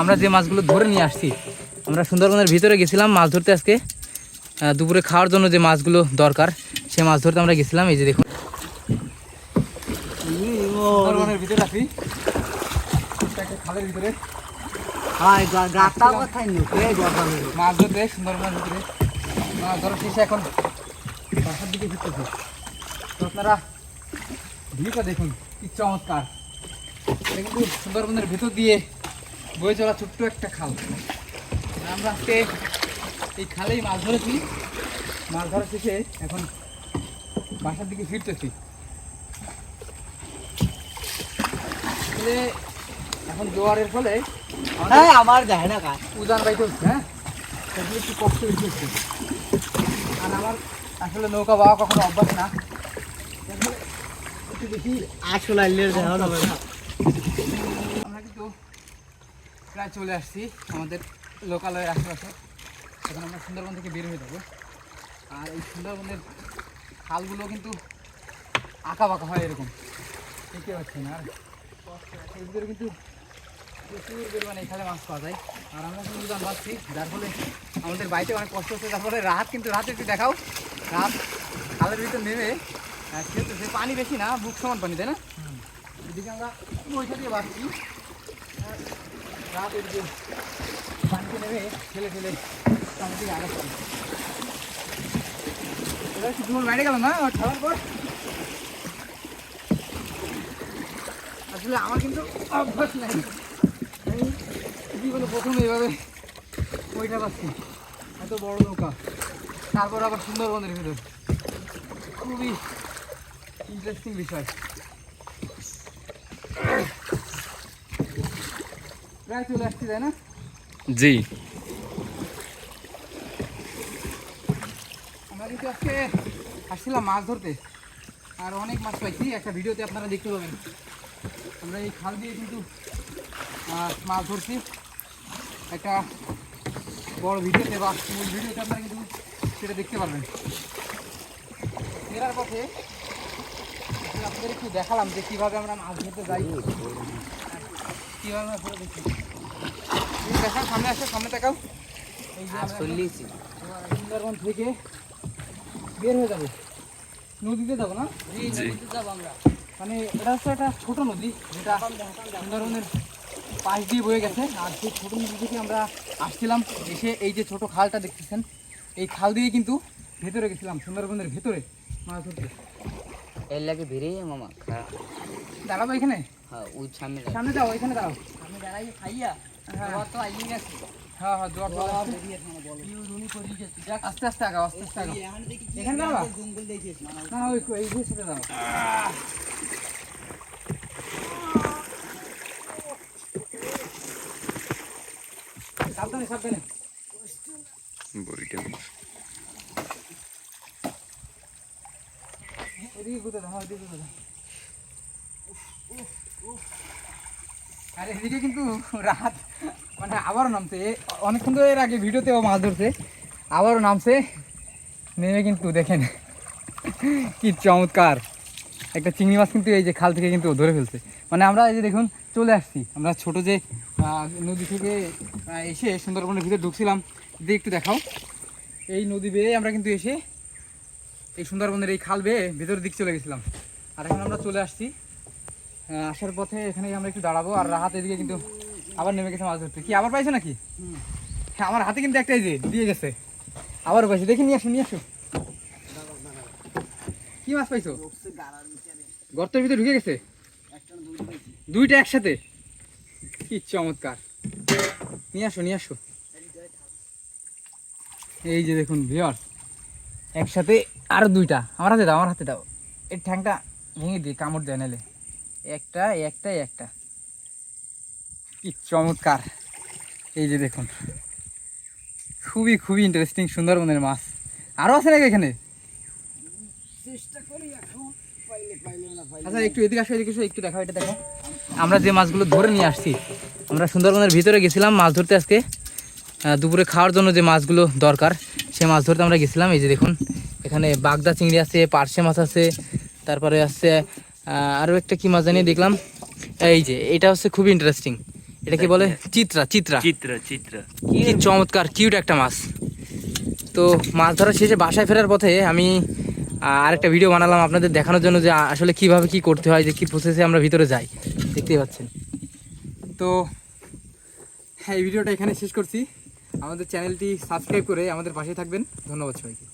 আমরা যে মাছগুলো ধরে নিয়ে আসছি আমরা সুন্দরবনের ভিতরে গেছিলাম মাছ ধরতে আজকে। দুপুরে খাওয়ার জন্য যে মাছগুলো দরকার সে মাছ ধরতে আমরা গেছিলাম এই যে দেখুন। সুন্দরবনের ভিতরে আছি খালের ভিতরে। মাছ ধরতে সুন্দরবনের ভিতরে। মাছ ধরার শেষে এখন। বাসার দিকে ফিরতেছে। তো আপনারা ভিউটা দেখুন কি চমৎকার। কিন্তু সুন্দরবনের ভিতর দিয়ে বয়ে চলা ছোট্ট একটা খাল। আমরা আজকে এই খালেই মাছ ধরেছি। মাছ ধরার শেষে এখন বাসার দিকে ফিরতেছি। এখন জোয়ারের ফলে আমাদের আমার দেয় না কাজ। উজান বাইতে হচ্ছে হ্যাঁ? সেগুলো একটু কষ্ট বেশি হচ্ছে। আর আমার আসলে নৌকা বাওয়া কখনো অভ্যাস না। একটু বেশি আসলে আইলে দেওয়া যাবে না। প্রায় চলে আসছি আমাদের লোকালয়ের আশেপাশে। এখন আমরা সুন্দরবন থেকে বের হয়ে যাব। আর এই সুন্দরবনের খালগুলো কিন্তু আঁকা বাঁকা হয় এরকম। দেখতে পাচ্ছেন আর এর ভিতরে কিন্তু প্রচুর পরিমাণে এখানে মাছ পাওয়া যায়। আর আমরা কিন্তু দাম পাচ্ছি যার ফলে আমাদের বাড়িতে অনেক কষ্ট হচ্ছে তার ফলে রাত কিন্তু রাতে একটু দেখাও। রাত খালের ভিতর নেমে খেলতেছে পানি বেশি না বুক সমান পানি তাই না? এদিকে আমরা ওইটা দিয়ে বাঁচছি রাত এদিকে পানিতে নেমে ঠেলে ঠেলে সামনে দিকে আগাচ্ছি এবার কি তোমার বাইরে গেল না আমার খাওয়ার পর। আসলে আমার কিন্তু অভ্যাস নাই। আমি জীবনে প্রথম এইভাবে ওইটা পাচ্ছি। এত বড় নৌকা। তারপর আবার সুন্দরবনের ভিতর। খুবই ইন্টারেস্টিং বিষয়। প্রায় চলে আসছি তাই না? জি। আমরা কিন্তু আজকে আসছিলাম মাছ ধরতে। আর অনেক মাছ পাইছি একটা ভিডিওতে আপনারা দেখতে পাবেন। আমরা এই খাল দিয়ে কিন্তু মাছ ধরছি। একটা বড় ভিডিওতে বা মূল ভিডিওতে আপনারা কিন্তু সেটা দেখতে পারবেন। ফেরার পথে আপনাদের একটু দেখালাম যে কীভাবে আমরা মাছ ধরতে যাই। কীভাবে আমরা দেখি। দেখাও সামনে আসো সামনে দেখাও এই যে আমরা এখন- সুন্দরবন থেকে বের হয়ে যাব। নদীতে যাব না? মানে এটা হচ্ছে একটা ছোট নদী যেটা সুন্দরবনের পাশ দিয়ে বয়ে গেছে। আর সেই ছোট নদী থেকে আমরা আসছিলাম এসে এই যে ছোট খালটা দেখতেছেন এই খাল দিয়ে কিন্তু ভেতরে গেছিলাম সুন্দরবনের ভেতরে। মাছ ধরতে এর লাগে ভিড়ে মামা। দাঁড়াবো এখানে? হ্যাঁ ওই সামনে সামনে যাও এখানে দাঁড়াও। আমি দাঁড়াই খাইয়া হ্যাঁ। হ্যাঁ হ্যাঁ। আস্তে আস্তে আগাও আস্তে আস্তে আগাও। এখানে না ওই এই সাথে দাঁড়াও। সাবধানে সাবধানে। বড়িটা ওদিকে ঘুরতে দাও ওদিকে ঘুরতে আর এদিকে কিন্তু রাত মানে আবারও নামছে। অনেকক্ষণ তো এর আগে ভিডিওতেও মাছ ধরছে, আবারও নামছে। নেমে কিন্তু দেখেন, কি চমৎকার। একটা চিংড়ি মাছ কিন্তু এই যে খাল থেকে কিন্তু ধরে ফেলছে। মানে আমরা এই যে দেখুন, চলে আসছি। আমরা ছোট যে নদী থেকে এসে সুন্দরবনের ভিতরে ঢুকছিলাম। দিয়ে একটু দেখাও। এই নদী বেয়ে আমরা কিন্তু এসে এই সুন্দরবনের এই খাল বেয়ে ভেতরের দিক চলে গেছিলাম। আর এখন আমরা চলে আসছি। আসার পথে এখানে আমরা একটু দাঁড়াবো আর রাহাত এদিকে কিন্তু আবার নেমে গেছে মাছ ধরতে। কি, আবার পাইছো নাকি? হ্যাঁ আমার হাতে কিন্তু একটাই যে, দিয়ে গেছে। আবার পাইছি, দেখি নিয়ে আসো নিয়ে আসো। কি মাছ পাইছো? গর্তের ভিতরে ঢুকে গেছে? দুইটা একসাথে? কি চমৎকার। নিয়ে আসো নিয়ে আসো। এই যে দেখুন ভিওর একসাথে আরও দুইটা। আমার হাতে দাও, আমার হাতে দাও। এই ঠ্যাংটা ভেঙে দিই কামড় দেয় নালে একটা একটা একটা। কি চমৎকার। এই যে দেখুন খুবই খুবই ইন্টারেস্টিং সুন্দরবনের মাছ। আরও আছে নাকি এখানে? আচ্ছা একটু এদিকে আসো এদিকে একটু দেখাও এটা দেখো। আমরা যে মাছগুলো ধরে নিয়ে আসছি আমরা সুন্দরবনের ভিতরে গেছিলাম মাছ ধরতে আজকে। দুপুরে খাওয়ার জন্য যে মাছগুলো দরকার সে মাছ ধরতে আমরা গেছিলাম। এই যে দেখুন এখানে বাগদা চিংড়ি আছে পার্শে মাছ আছে তারপরে আছে আরও একটা কি মাছ জানিয়ে দেখলাম। এই যে এটা হচ্ছে খুবই ইন্টারেস্টিং এটাকে বলে? চিত্রা চিত্রা। চিত্র চিত্রা। কি চমৎকার কিউট একটা মাছ। তো মাছ ধরা শেষে বাসায় ফেরার পথে আমি আরেকটা ভিডিও বানালাম আপনাদের দেখানোর জন্য যে আসলে কীভাবে কি করতে হয় যে কি প্রসেসে আমরা ভিতরে যাই। দেখতেই পাচ্ছেন। তো হ্যাঁ এই ভিডিওটা এখানে শেষ করছি। আমাদের চ্যানেলটি সাবস্ক্রাইব করে আমাদের পাশে থাকবেন। ধন্যবাদ সবাইকে।